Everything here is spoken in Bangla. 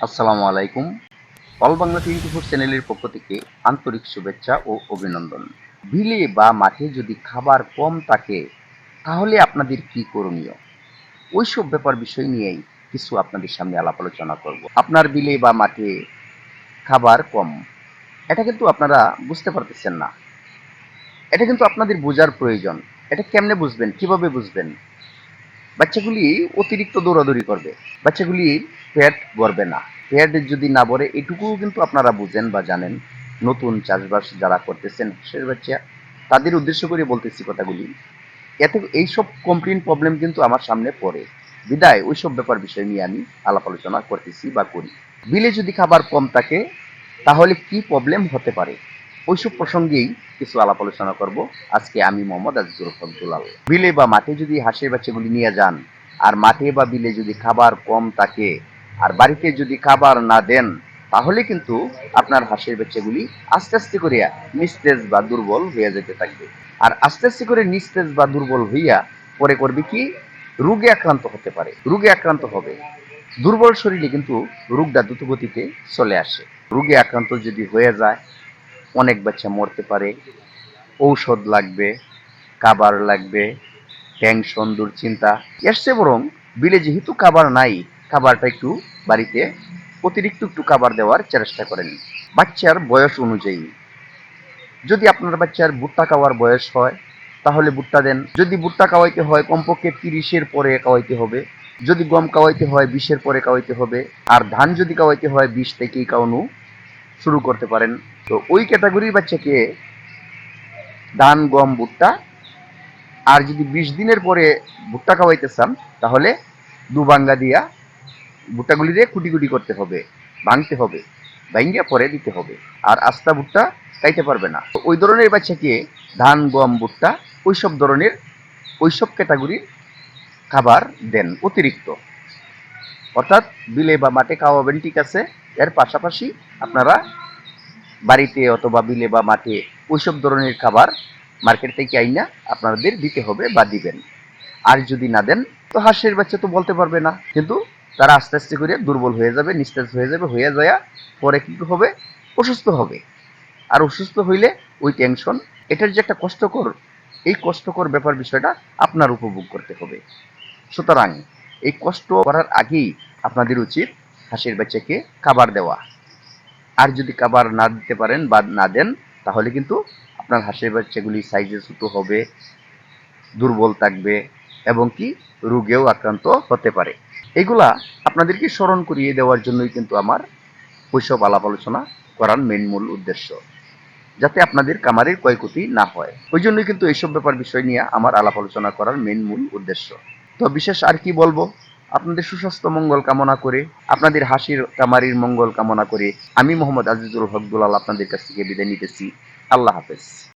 আসসালামু আলাইকুম। অল বাংলা টোয়েন্টি ফোর চ্যানেলের পক্ষ থেকে আন্তরিক শুভেচ্ছা ও অভিনন্দন। বিলে বা মাঠে যদি খাবার কম থাকে, তাহলে আপনাদের কি করণীয়? ওইসব ব্যাপার বিষয় নিয়েই কিছু আপনাদের সামনে আলাপ আলোচনা করব। আপনার বিলে বা মাঠে খাবার কম, এটা কিন্তু আপনারা বুঝতে পারতেছেন না। এটা কিন্তু আপনাদের বোঝার প্রয়োজন। এটা কেমনে বুঝবেন? কীভাবে বুঝবেন? বাচ্চাগুলি অতিরিক্ত দৌড়াদৌড়ি করবে। বাচ্চাগুলি পেট গড়বে না। পেট যদি না ভরে, এটুকুও কিন্তু আপনারা বুঝেন বা জানেন। নতুন চাষবাস যারা করতেছেন হাঁসের বাচ্চা, তাদের উদ্দেশ্য করে বলতেছি কথাগুলি। এতে এইসব কমপ্লেন প্রবলেম কিন্তু আমার সামনে পড়ে। বিদায়, ওইসব ব্যাপার বিষয় নিয়ে আমি আলাপ আলোচনা করতেছি বা করি। বিলে যদি খাবার কম থাকে, তাহলে কি প্রবলেম হতে পারে? ওইসব প্রসঙ্গেই কিছু আলাপ আলোচনা করব। আজকে আমি মোহাম্মদ আজিজুর রহমান দুলাল। বিলে বা মাঠে যদি হাঁসের বাচ্চাগুলি নিয়ে যান, আর মাঠে বা বিলে যদি খাবার কম থাকে, আর বাড়িতে যদি খাবার না দেন, তাহলে কিন্তু আপনার হাঁসের বাচ্চাগুলি আস্তে আস্তে করে নিস্তেজ বা দুর্বল হয়ে যেতে থাকবে। আর আস্তে আস্তে করে নিস্তেজ বা দুর্বল হইয়া পরে করবে কি? রোগে আক্রান্ত হতে পারে। রোগে আক্রান্ত হবে। দুর্বল শরীরে কিন্তু রোগটা দ্রুতগতিতে চলে আসে। রোগে আক্রান্ত যদি হয়ে যায় অনেক বাচ্চা মরতে পারে। ঔষধ লাগবে, খাবার লাগবে, টেনশন, দুশ্চিন্তা। চেয়ে বরং বিলে যেহেতু খাবার নাই, খাবারটা একটু বাড়িতে অতিরিক্ত একটু খাবার দেওয়ার চেষ্টা করেন। বাচ্চার বয়স অনুযায়ী। যদি আপনার বাচ্চার ভুট্টা খাওয়ার বয়স হয়, তাহলে ভুট্টা দেন। যদি ভুট্টা খাওয়াইতে হয়, কমপক্ষে তিরিশের পরে খাওয়াইতে হবে। যদি গম খাওয়াইতে হয়, বিশের পরে খাওয়াইতে হবে। আর ধান যদি খাওয়াইতে হয়, বিশ থেকেই খাওয়ানো শুরু করতে পারেন। তো ওই ক্যাটাগরির বাচ্চাকে ধান, গম, ভুট্টা, আর যদি বিশ দিনের পরে ভুট্টা খাওয়াইতে চান, তাহলে দু বাঙ্গা দিয়া ভুট্টাগুলি দিয়ে কুটি কুটি করতে হবে, ভাঙতে হবে, ভাঙ্গিয়া পরে দিতে হবে। আর আস্তা ভুট্টা খাইতে পারবে না। ওই ধরনের বাচ্চাকে ধান, গম, ভুট্টা, ওইসব ধরনের, ওইসব ক্যাটাগরির খাবার দেন অতিরিক্ত। অর্থাৎ বিলে বা মাঠে খাওয়াবেন ঠিক আছে এর পাশাপাশি আপনারা বাড়িতে অথবা বিলে বা মাঠে ওইসব ধরনের খাবার মার্কেট থেকে আইনা আপনাদের দিতে হবে বা দিবেন। আর যদি না দেন, তো হাঁসের বাচ্চা তো বলতে পারবে না। কিন্তু তারা আস্তে আস্তে করে দুর্বল হয়ে যাবে, নিস্তেজ হয়ে যাবে, হয়ে যায় পরে কি হবে? অসুস্থ হবে। আর অসুস্থ হইলে ওই টেনশন এটার যে একটা কষ্টকর, এই কষ্টকর ব্যাপার বিষয়টা আপনার উপভোগ করতে হবে। সুতরাং এই কষ্ট করার আগেই আপনাদের উচিত হাঁসের বাচ্চাকে খাবার দেওয়া। আর যদি খাবার না দিতে পারেন বা না দেন, তাহলে কিন্তু আপনার হাঁসের বাচ্চাগুলি সাইজে ছোটো হবে, দুর্বল থাকবে এবং কি রোগেও আক্রান্ত হতে পারে। এগুলা আপনাদেরকে স্মরণ করিয়ে দেওয়ার জন্যই কিন্তু আমার ওইসব আলাপ আলোচনা করার মেন মূল উদ্দেশ্য, যাতে আপনাদের কামারের ক্ষয়ক্ষতি না হয়। ওই জন্যই কিন্তু এইসব ব্যাপার বিষয় নিয়ে আমার আলাপ আলোচনা করার মেন মূল উদ্দেশ্য। তো বিশেষ আর কি বলব? আপনাদের সুস্বাস্থ্য মঙ্গল কামনা করে, আপনাদের হাসির কামারির মঙ্গল কামনা করে আমি মোহাম্মদ আজিজুল হক দুলাল আপনাদের কাছ থেকে বিদায় নিতেছি। আল্লাহ হাফেজ।